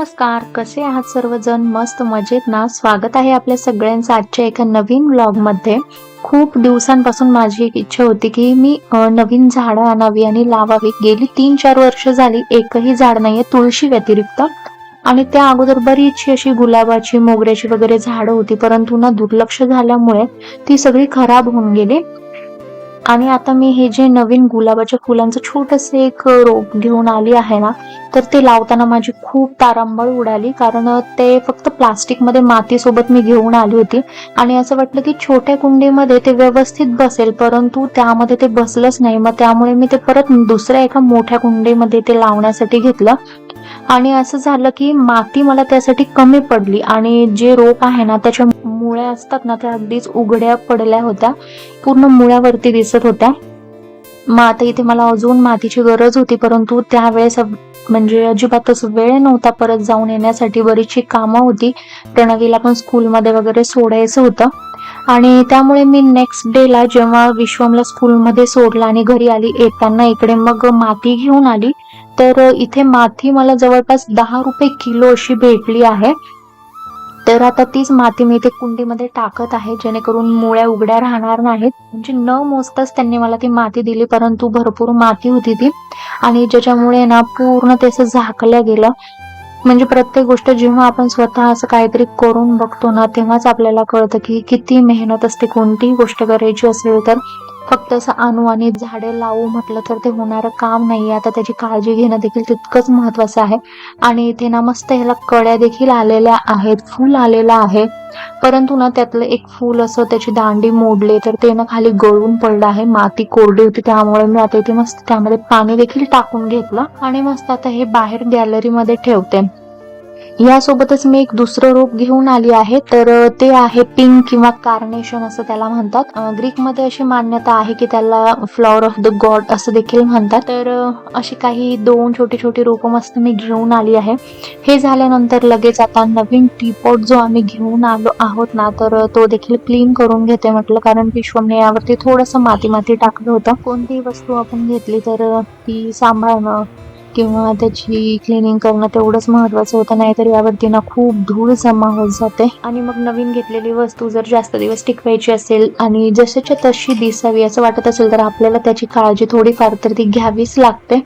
नमस्कार कसे आहात सर्वजण? मस्त मजेत ना? स्वागत आहे आपल्या सगळ्यांचं आजच्या एका नवीन ब्लॉगमध्ये खूप दिवसांपासून माझी एक इच्छा होती की मी नवीन झाडं आणावी आणि लावावी. गेली तीन चार वर्ष झाली एकही झाड नाहीये तुळशी व्यतिरिक्त. आणि त्या अगोदर बरीचशी अशी गुलाबाची मोगऱ्याची वगैरे झाडं होती परंतु ना दुर्लक्ष झाल्यामुळे ती सगळी खराब होऊन गेली. आणि आता मी हे जे नवीन गुलाबाच्या फुलांचं छोटस एक रोप घेऊन आली आहे ना तर ते लावताना माझी खूप तारांबळ उडाली कारण ते फक्त प्लास्टिकमध्ये मातीसोबत मी घेऊन आली होती. आणि असं वाटलं की छोट्या कुंडीमध्ये ते व्यवस्थित बसेल परंतु त्यामध्ये ते बसलंच नाही. मग त्यामुळे मी ते परत दुसऱ्या एका मोठ्या कुंडीमध्ये ते लावण्यासाठी घेतलं. आणि असं झालं की माती मला त्यासाठी कमी पडली आणि जे रोप आहे ना त्याच्या मुळ्या असतात ना त्या अगदीच उघड्या पडल्या होत्या. पूर्ण मुळ्यावरती दिसत होत्या. मग आता इथे मला अजून मातीची गरज होती परंतु त्यावेळेस म्हणजे अजिबातच वेळ नव्हता परत जाऊन येण्यासाठी. बरीचशी कामं होती. प्रणवीला पण स्कूलमध्ये वगैरे सोडायचं होतं. आणि त्यामुळे मी नेक्स्ट डेला जेव्हा विश्वमला स्कूलमध्ये सोडला आणि घरी आली येताना इकडे मग माती घेऊन आली. तर इथे माती मला जवळपास दहा रुपये किलो अशी भेटली आहे. तर आता तीच माती मी इथे कुंडीमध्ये टाकत आहे जेणेकरून मुळ्या उघड्या राहणार नाहीत. म्हणजे न मोजताच त्यांनी मला ती माती दिली परंतु भरपूर माती होती ती. आणि ज्याच्यामुळे ना पूर्ण ते असं झाकलं गेलं. म्हणजे प्रत्येक गोष्ट जेव्हा आपण स्वतः असं काहीतरी करून बघतो ना तेव्हाच आपल्याला कळतं की किती मेहनत असते. कोणतीही गोष्ट करायची असेल तर फक्त असं आणू आणि झाडे लावू म्हटलं तर ते होणारं काम नाही. आता त्याची काळजी घेणं देखील तितकंच महत्वाचं आहे. आणि इथे ना मस्त ह्याला कड्या देखील आलेल्या आहेत फुल आलेलं आहे. परंतु ना त्यातलं एक फुल असं त्याची दांडी मोडले तर ते ना खाली गळून पडलं आहे माती कोरडी होती. त्यामुळे मी आता इथे मस्त त्यामध्ये पाणी देखील टाकून घेतलं. आणि मस्त आता हे बाहेर गॅलरीमध्ये ठेवते. यासोबतच मी एक दुसरं रोप घेऊन आली आहे. तर ते आहे पिंक किंवा कार्नेशन असं त्याला म्हणतात. ग्रीकमध्ये अशी मान्यता आहे की त्याला फ्लॉवर ऑफ द गॉड असं देखील म्हणतात. तर अशी काही दोन छोटी छोटी रोपं मस्त मी घेऊन आली आहे. हे झाल्यानंतर लगेच आता नवीन टीपॉट जो आम्ही घेऊन आलो आहोत ना तर तो देखील क्लीन करून घेते म्हटलं. कारण विश्वमने यावरती थोडंसं माती माती टाकलं होतं. कोणतीही वस्तू आपण घेतली तर ती सांभाळणं किंवा त्याची क्लिनिंग करणं तेवढंच महत्वाचं होतं नाहीतर यावरती ना खूप धूळ जमा होत. जाते आणि मग नवीन घेतलेली वस्तू जर जास्त दिवस टिकवायची असेल आणि जशाच्या तशी दिसावी असं वाटत असेल तर आपल्याला त्याची काळजी थोडीफार तर ती घ्यावीच लागते.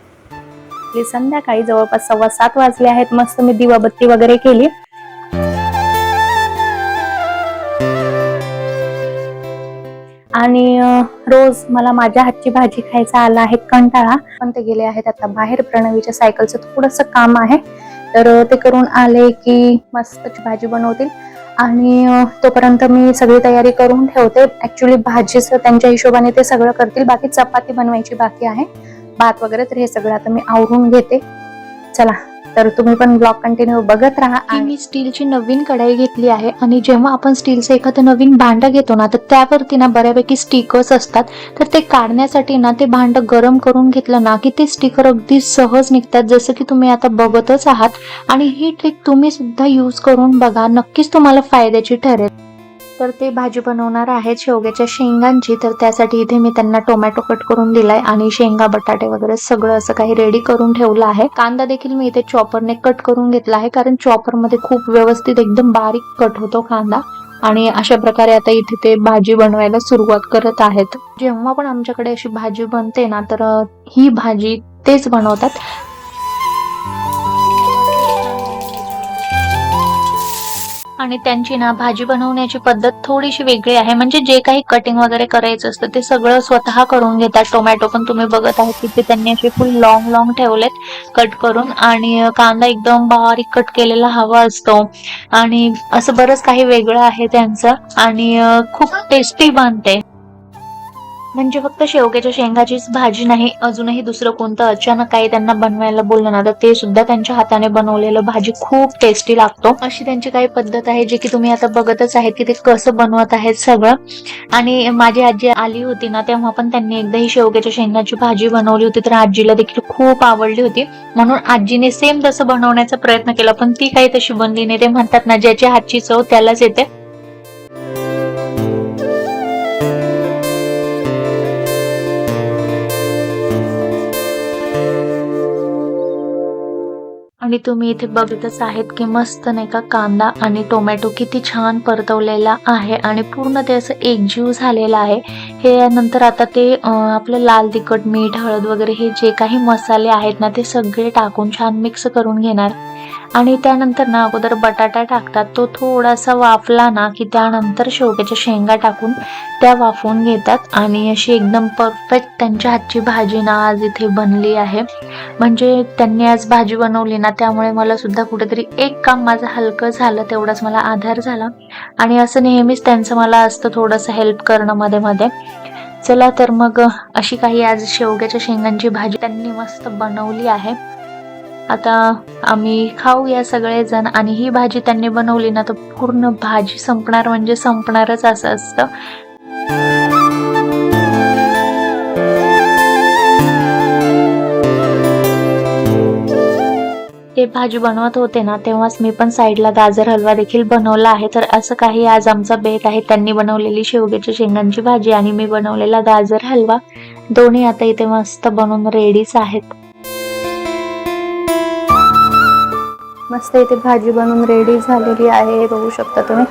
संध्याकाळी जवळपास सव्वा सात वाजले आहेत. मस्त मी दिवाबत्ती वगैरे केली. आणि रोज मला माझ्या हातची भाजी खायचा आला आहे कंटाळा. पण ते गेले आहेत आता बाहेर प्रणवीच्या सायकलचं थोडस काम आहे. तर ते करून आले की मस्तच भाजी बनवतील. आणि तोपर्यंत मी सगळी तयारी करून ठेवते. ऍक्च्युली भाजीचं त्यांच्या हिशोबाने ते सगळं करतील. बाकी चपाती बनवायची बाकी आहे. भात वगैरे तर हे सगळं आता मी आवरून घेते. चला. तर तुम्ही पण ब्लॉग कंटिन्यू बघत राहा आणि मी स्टीलची नवीन कढाई घेतली आहे आणि जेव्हा आपण स्टीलचं एखादं नवीन भांडं घेतो ना तर त्यावरती ना बऱ्यापैकी स्टिकर्स असतात. तर ते काढण्यासाठी ना ते भांडं गरम करून घेतलं ना की ते स्टिकर अगदी सहज निघतात. जसं की तुम्ही आता बघतच आहात. आणि ही ट्रिक तुम्ही सुद्धा यूज करून बघा. नक्कीच तुम्हाला फायद्याची ठरेल. तर ते भाजी बनवणार आहेत. शेवग्याच्या शेंगांची. तर त्यासाठी इथे मी त्यांना टोमॅटो कट करून दिलाय आणि शेंगा बटाटे वगैरे सगळं असं काही रेडी करून ठेवलं आहे. कांदा देखील मी इथे चॉपरने कट करून घेतला आहे कारण चॉपरमध्ये खूप व्यवस्थित एकदम बारीक कट होतो कांदा. आणि अशा प्रकारे आता इथे ते भाजी बनवायला सुरुवात करत आहेत. जेव्हा पण आमच्याकडे अशी भाजी बनते ना तर ही भाजी तेच बनवतात. आणि त्यांची ना भाजी बनवण्याची पद्धत थोडीशी वेगळी आहे. म्हणजे जे काही कटिंग वगैरे करायचं असतं ते सगळं स्वतः करून घेतात. टोमॅटो पण तुम्ही बघत आहात की ते त्यांनी असे फुल लॉंग लॉंग ठेवलेत कट करून. आणि कांदा एकदम बारीक कट केलेला हवा असतो. आणि असं बरंच काही वेगळं आहे त्यांचं. आणि खूप टेस्टी बनते. म्हणजे फक्त शेवग्याच्या शेंगाचीच भाजी नाही अजूनही दुसरं कोणतं अचानक काही त्यांना बनवायला बोललं ना तर ते सुद्धा त्यांच्या हाताने बनवलेलं भाजी खूप टेस्टी लागतो. अशी त्यांची काही पद्धत आहे जी की तुम्ही आता बघतच आहेत की ते कसं बनवत आहेत सगळं. आणि माझी आजी आली होती ना तेव्हा पण त्यांनी एकदा ही शेवग्याच्या शेंगाची भाजी बनवली होती तर आजीला देखील खूप आवडली होती. म्हणून आजीने सेम तसं बनवण्याचा प्रयत्न केला पण ती काही तशी बनली नाही. ते म्हणतात ना ज्याच्या हातची चव त्यालाच येते. आणि तुम्ही इथे बघतच आहेत की मस्त नाही का कांदा आणि टोमॅटो किती छान परतवलेला आहे आणि पूर्ण ते असं एकजीव झालेलं आहे. हे नंतर आता ते आपलं लाल तिखट मीठ हळद वगैरे हे जे काही मसाले आहेत ना ते सगळे टाकून छान मिक्स करून घेणार. आणि त्यानंतर ना अगोदर बटाटा टाकतात. तो थोडासा वाफला ना की त्यानंतर शेवग्याच्या शेंगा टाकून त्या वाफवून घेतात. आणि अशी एकदम परफेक्ट त्यांच्या हातची भाजी ना आज इथे बनली आहे. म्हणजे त्यांनी आज भाजी बनवली ना त्यामुळे मला सुद्धा कुठेतरी एक काम माझं हलकं झालं तेवढाच मला आधार झाला. आणि असं नेहमीच त्यांचं मला असतं थोडंसं हेल्प करणं मध्ये मध्ये. चला तर मग अशी काही आज शेवग्याच्या शेंगांची भाजी त्यांनी मस्त बनवली आहे. आता आम्ही खाऊ या सगळेजण आणि ही भाजी त्यांनी बनवली ना तर पूर्ण भाजी संपणार म्हणजे संपणारच असं असतं. ते भाजी बनवत होते ना तेव्हाच मी पण साईडला गाजर हलवा देखील बनवला आहे. तर असं काही आज आमचा बेत आहे. त्यांनी बनवलेली शेवग्याच्या शेंगांची भाजी आणि मी बनवलेला गाजर हलवा. दोन्ही आता इथे मस्त बनवून रेडीच आहेत. मस्त इथे भाजी बनवून रेडी झालेली आहे बघू शकता तुम्ही.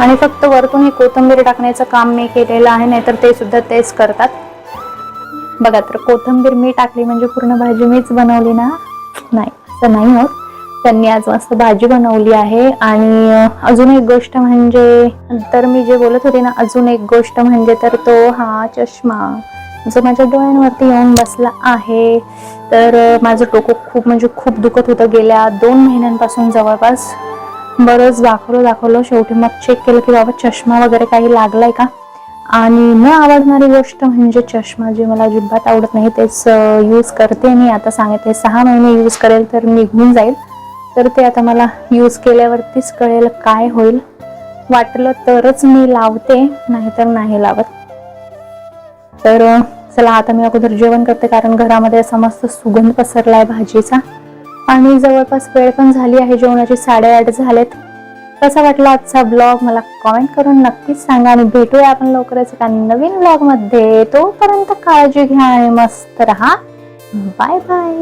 आणि फक्त वरतून हे कोथिंबीर टाकण्याचं काम मी केलेलं आहे नाहीतर ते सुद्धा तेच करतात. बघा तर कोथिंबीर मी टाकली म्हणजे पूर्ण भाजी मीच बनवली ना? नाही असं नाही होत. त्यांनी आज मस्त भाजी बनवली आहे. आणि अजून एक गोष्ट म्हणजे तर मी जे बोलत होते ना अजून एक गोष्ट म्हणजे तर तो हा चष्मा. जो माझ्या डोळ्यांवरती येऊन बसला आहे तर माझं डोकं खूप म्हणजे खूप दुखत होतं. गेल्या दोन महिन्यांपासून जवळपास बरंच दाखवलं दाखवलं. शेवटी मग चेक केलं की बाबा चष्मा वगैरे काही लागलाय का? आणि न आवडणारी गोष्ट म्हणजे चष्मा जे मला अजिबात आवडत नाही तेच यूज करते मी. आता सांगितले सहा महिने यूज करेल तर निघून जाईल. तर ते आता मला यूज केल्यावरतीच कळेल काय होईल. वाटलं तरच मी लावते नाहीतर नाही लावत. तर चला आता मी अगोदर जेवण करते कारण घरामध्ये असा मस्त सुगंध पसरला आहे भाजीचा. आणि जवळपास वेळ पण झाली आहे जेवणाची साडेआठ झालेत. कसा वाटला आजचा ब्लॉग मला कमेंट करून नक्कीच सांगा आणि भेटूया आपण लवकरच एका नवीन ब्लॉगमध्ये तोपर्यंत काळजी घ्या आणि मस्त राहा. Bye bye